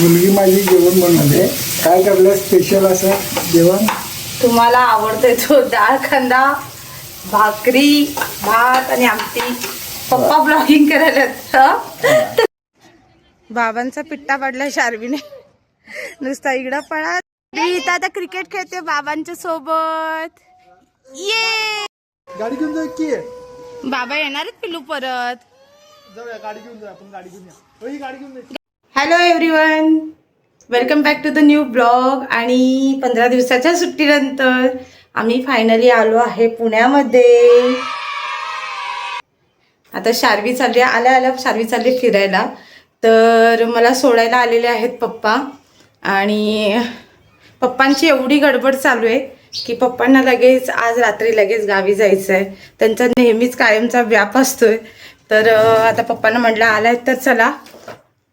मुलगी माझी जेवण बनवले. काय करलं? स्पेशल असं जेवण? तुम्हाला आवडतोय तो डाळ कांदा भाकरी भात आणि आमटी. पप्पा ब्लॉगिंग करायला बाबांचा पिट्टा पडला शार्वीने. नुसता इकडं पळा. मी इथं आता क्रिकेट खेळते बाबांच्या सोबत. ये! गाडी घेऊन जाऊ की. बाबा येणार आहेत पिलू परत. जाऊया गाडी घेऊन जाऊ आपण गाडी घेऊन या. ही गाडी घेऊन जा. Hello everyone welcome back to the new blog आणि पंधरा दिवसाच्या सुट्टीनंतर आम्ही फायनली आलो आहे पुण्यामध्ये. आता शार्वी चालली आल्या आल्या शार्वी चालली फिरायला. तर मला सोडायला आलेले आहेत पप्पा. आणि पप्पांची एवढी गडबड चालू आहे की पप्पांना लगेच आज रात्री लगेच गावी जायचं आहे त्यांचा नेहमीच कायमचा व्याप असतोय. तर आता पप्पांना म्हटलं आलाय तर चला.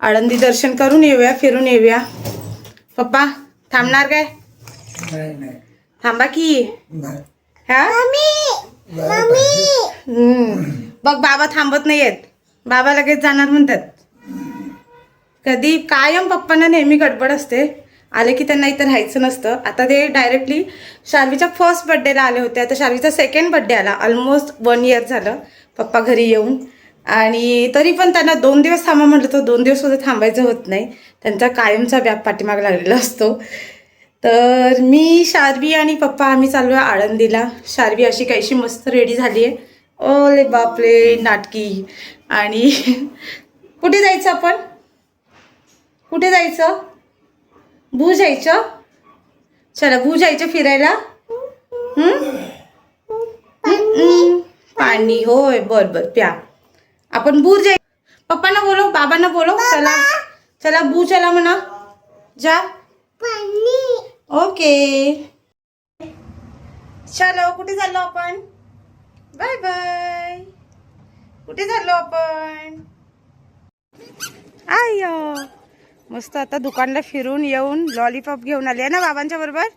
आळंदी दर्शन करून येऊया फिरून येऊया. पप्पा थांबणार काय? नाही नाही. थांबा की. हा. बघ बाबा थांबत नाहीयेत. बाबा लगेच जाणार म्हणतात. कधी? कायम पप्पांना नेहमी गडबड असते. आले की त्यांना इथं राहायचं नसतं. आता ते डायरेक्टली शार्वीच्या फर्स्ट बड्डेला आले होते. आता शार्वीचा सेकंड बड्डे आला. ऑलमोस्ट वन इयर झालं. पप्पा घरी येऊन. आणि तरी पण त्यांना दोन दिवस थांबा म्हटलं तर दोन दिवस सुद्धा थांबायचं होत नाही. त्यांचा कायमचा व्याप पाठीमाग लागलेला असतो. तर मी शार्वी आणि पप्पा आम्ही चाललो आहे आळंदीला. शार्वी अशी काहीशी मस्त रेडी झाली आहे. ओले बापरे नाटकी. आणि कुठे जायचं आपण? कुठे जायचं? भू जायचं? चला भू जायचं फिरायला. पाणी. होय बरं बरं प्या. आपण भूर जाय पप्पांना बोलो बाबांना बोलो चला चला भू चला म्हणा. जा. ओके. चलो कुठे चाललो आपण? Bye bye. कुठे चाललो आपण? आय. मस्त आता दुकानला फिरून येऊन लॉलीपॉप घेऊन आले. ना बाबांच्या बरोबर?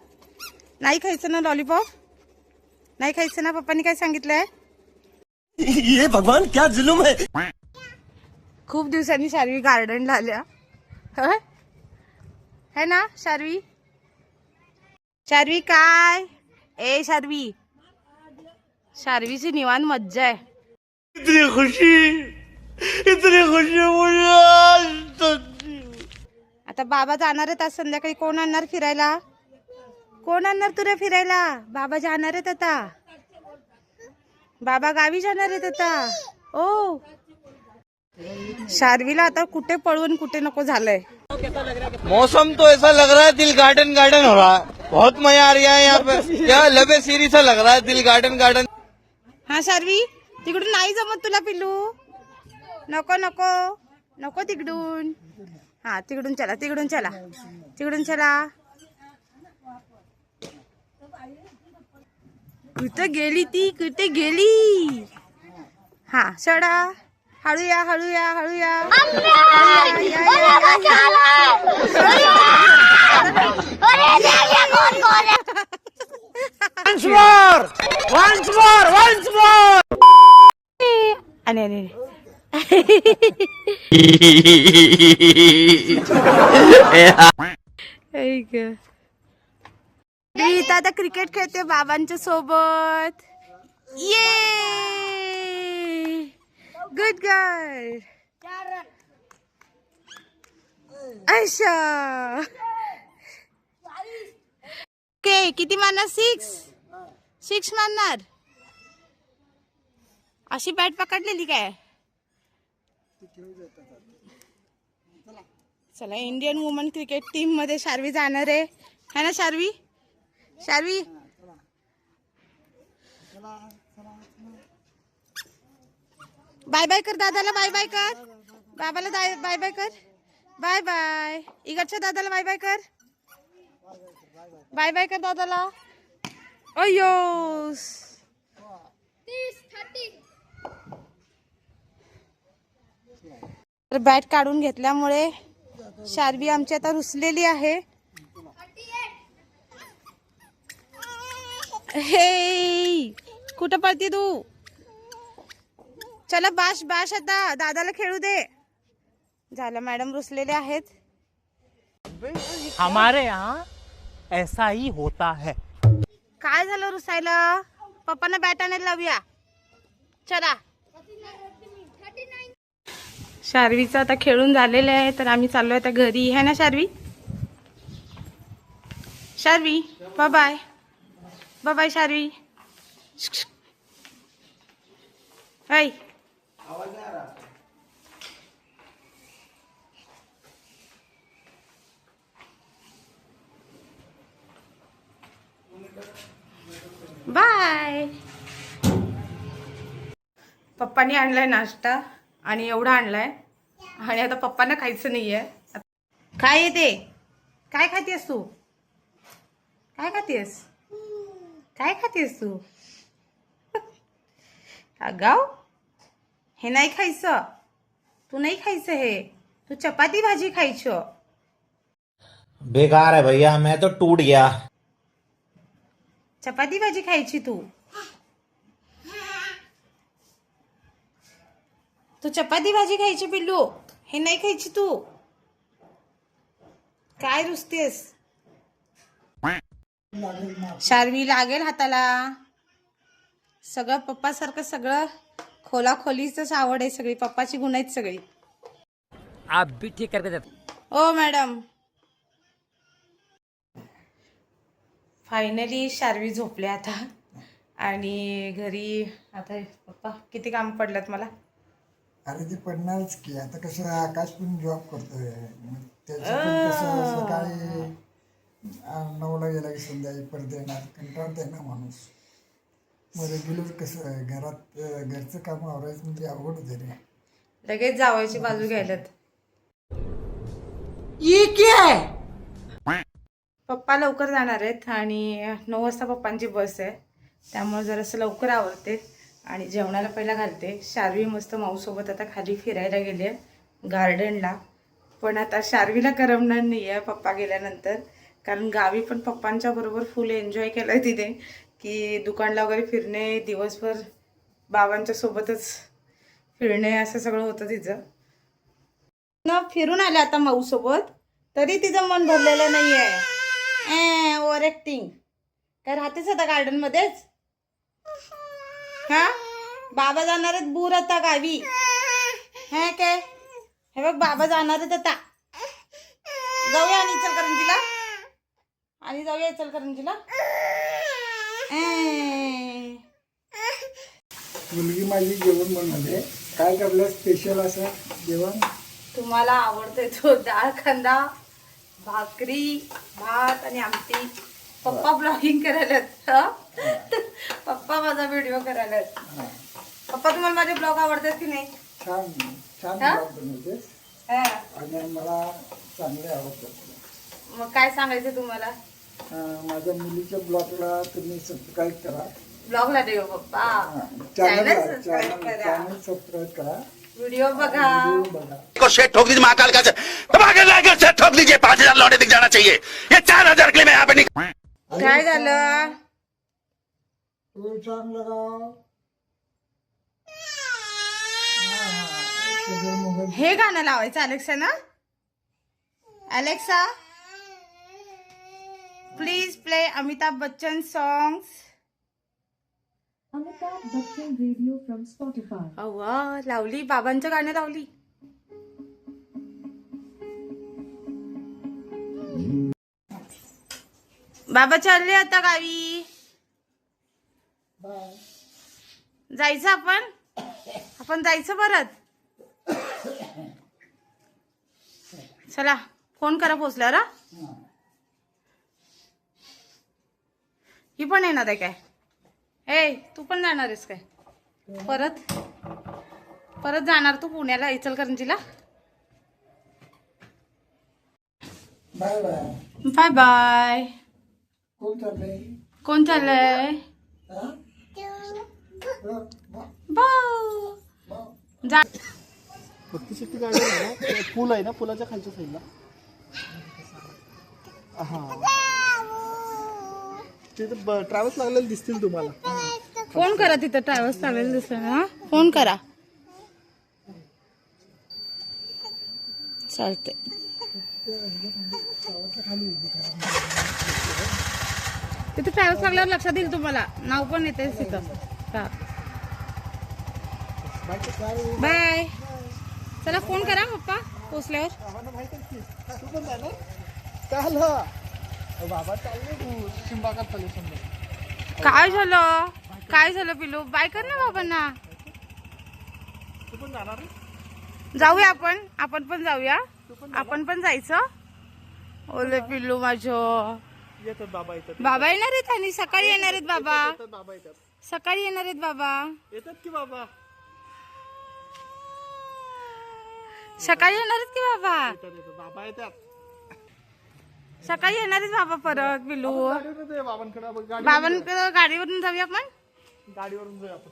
नाही खायचं ना लॉलीपॉप नाही खायचं ना? पप्पांनी काय सांगितलंय? ये भगवान क्या जुलुम है? खूप दिवसांनी शार्वी गार्डनला आल्या. होय? है ना शार्वी? शार्वी काय? ए शार्वी. शार्वीची निवांत मज्जा आहे. इतनी खुशी इतनी खुशी मुझे आज तक आता बाबा जाणार आहेत आज संध्याकाळी. कोण आणणार फिरायला? कोण आणणार तुला फिरायला? बाबा जाणार आहेत आता. बाबा गावी जाणार आहेत आता. ओ. शार्वीला आता कुठे पळून कुठे नको झालंय. मौसम तो ऐसा लग रहा है दिल गार्डन गार्डन हो रहा है। बहुत मजा आ रहा है यहाँ पे। क्या लबे सीरी सा लग रहा है दिल गार्डन गार्डन। हा शार्वी तिकडून नाही जमत तुला पिल्लू. नको नको. नको तिकडून. हा तिकडून चला तिकडून चला. तिकडून चला. कुठं गेली ती कुठे गेली हा सडा हळूया हळूया हळूया. आणि आणि ऐक. मी इथं आता क्रिकेट खेळते बाबांच्या सोबत. ये गुड गर्ल अच्छा ओके किती मारणार? सिक्स सिक्स मारणार. अशी बॅट पकडलेली काय? चला इंडियन वुमन क्रिकेट टीममध्ये शार्वी जाणार आहे. है ना शार्वी? शार्वी? बाय बाय कर दादाला बाय बाय कर. बाबाला बाय बाय कर. बाय बाय इकडच्या दादाला बाय बाय कर. बाय बाय कर दादाला. अयो तर बॅट काढून घेतल्यामुळे शार्वी आमची आता रुसलेली आहे. हे कुठं पळते तू? चला बाश बाश आता. दादाला खेळू दे. झालं मॅडम रुसलेले आहेत. हमारे यहाँ ऐसा ही होता है। काय झालं रुसायला? पप्पांना बॅट आणायला लावूया. चला. शार्वीचं आता खेळून झालेलं आहे तर आम्ही चाललो आता घरी. है ना Sharvi? Sharvi bye bye bye bye Sharvi. ऐ. बाय. पप्पानी आणलाय नाश्ता आणि एवढा आणलाय. आणि आता पप्पांना खायचं नाहीये. काय येते काय खातेस तू? काय खातेस काय खातेस तू? गाव हे नाही खायचं. तू नाही खायचं हे. तू चपाती भाजी खायचं. बेकार है भैया मैं तो टूट गया. चपाती भाजी खायची तू. तू चपाती भाजी खायची पिल्लू. हे नाही खायची तू. काय रुसतेस? शार्वी लागेल हाताला. सगळं पप्पासारखं सगळं खोला खोलीच आवड आहे सगळी पप्पाची गुण आहेत सगळी. आप भी ठीक करके ओ मॅडम. फायनली शार्वी झोपले आता. आणि घरी आता पप्पा किती काम पडलं मला? अरे ते पडणारच की आता कसं आकाश पण जॉब करतोय. सकाळी नऊला गेला की संध्याकाळी परत येणार कंटाळते ना माणूस. मग रेग्युलर कसं आहे, घरात घरचं काम आवरायचं म्हणजे अवघड होते रे. लगेच जावायची बाजू घ्यायलात पप्पा लवकर जाणार आहेत आणि नऊ वाजता पप्पांची बस आहे. त्यामुळे जरासं लवकर आवडते आणि जेवणाला पहिला घालते. शार्वी मस्त माऊसोबत आता खाली फिरायला गेले गार्डनला पण आता शार्वीला करमणार नाही आहे पप्पा गेल्यानंतर. कारण गावी पण पप्पांच्या बरोबर फुल एन्जॉय केलं आहे तिथे की दुकानला वगैरे फिरणे दिवसभर बाबांच्या सोबतच फिरणे असं सगळं होतं तिचं. न फिरून आले आता माऊ सोबत तरी तिचं मन भरलेलं नाही आहे ओव्हर एक्टिंग काय राहतेच आता गार्डन मध्येच? हा? बाबा जाणार आहेत बूर आता गावी. हे काय? हे बघ बाबा जाणार आहेत आता. जाऊया आणि तिला आणि जाऊया इचलकरंजीला. ए. मुलगी माझी जेवण बनवते. काय करलं? स्पेशल असं जेवण? तुम्हाला आवडते तो डाळ कांदा भाकरी भात आणि आमटी. पप्पा ब्लॉगिंग करायलात हं? पप्पा माझा व्हिडिओ करायलात. पप्पा तुम्हाला माझे ब्लॉग आवडतात की नाही? छान छान. आणि मला चांगले आवडतात. मग काय सांगायचं तुम्हाला? अं, माझ्या मुलीच्या ब्लॉगला तुम्ही सबस्क्राईब करा. ब्लॉगला देऊ. पप्पा चॅनल चॅनल सबस्क्राईब करा. चॅनल सबस्क्राईब करा. व्हिडिओ बघा. व्हिडिओ बघा. को शेट ठोक दीजिए महाकाल का धमाके लाकर शेट ठोक दीजिए पाँच हज़ार लौटे दिख जाना चाहिए। ये चार हज़ार के लिए मैं यहाँ पे नहीं काय झालं? तो छान लगाव सगळं मोबाईल हे गाणं लावायचं अलेक्सा ना? Alexa? Please play Amitabh Bachchan Bachchan Radio from Spotify. अव्वा लावली. बाबांचं गाणं लावली. बाबा चालले आता गावी. जायचं आपण? आपण जायचं परत? चला फोन करा पोचल्यावर हा? पण येणार आहे काय? ए तू पण जाणार आहेस काय? परत? परत जाणार तू पुण्याला इचलकरंजीला? Bye bye. Bye bye. कोण चाललंय? हा? जा. भक्तिशक्ती गार्डन आहे ना? ते पूल आहे ना पुलाच्या खालच्या साईडला हा. तिथे ट्रॅव्हल्स लागलेले दिसतील तुम्हाला. फोन करा तिथं ट्रॅव्हल्स चालेल दिसलं ना फोन करा. चालते तिथे ट्रॅव्हल्स लागल्यावर लक्षात येईल तुम्हाला. नाव पण येते तिथं. हा. बाय चला फोन करा पप्पा. पोचल्यावर. आम्हाला माहीत आहे की तू पण जाणार काल अहो, बाबा चालले तू. शिंबागात चालले समजा काय झालं? काय झालं पिलू बाय कर ना बाबांना. तू पण जाणार आहे? जाऊया आपण. आपण पण जाऊया. आपण पण जायचं. ओले पिल्लू माझं येतात बाबा येतात. बाबा येणार आहेत आणि सकाळी येणार आहेत बाबा. येतात बाबा येतात. सकाळी येणार आहेत बाबा. येतात की बाबा? सकाळी येणार आहेत की बाबा? येतात येतात. बाबा येतात. सकाळी येणार आहेत बाबा परत ये बाबांकडे गाडीवरून जाऊया आपण? गाडीवरून जाऊ आपण.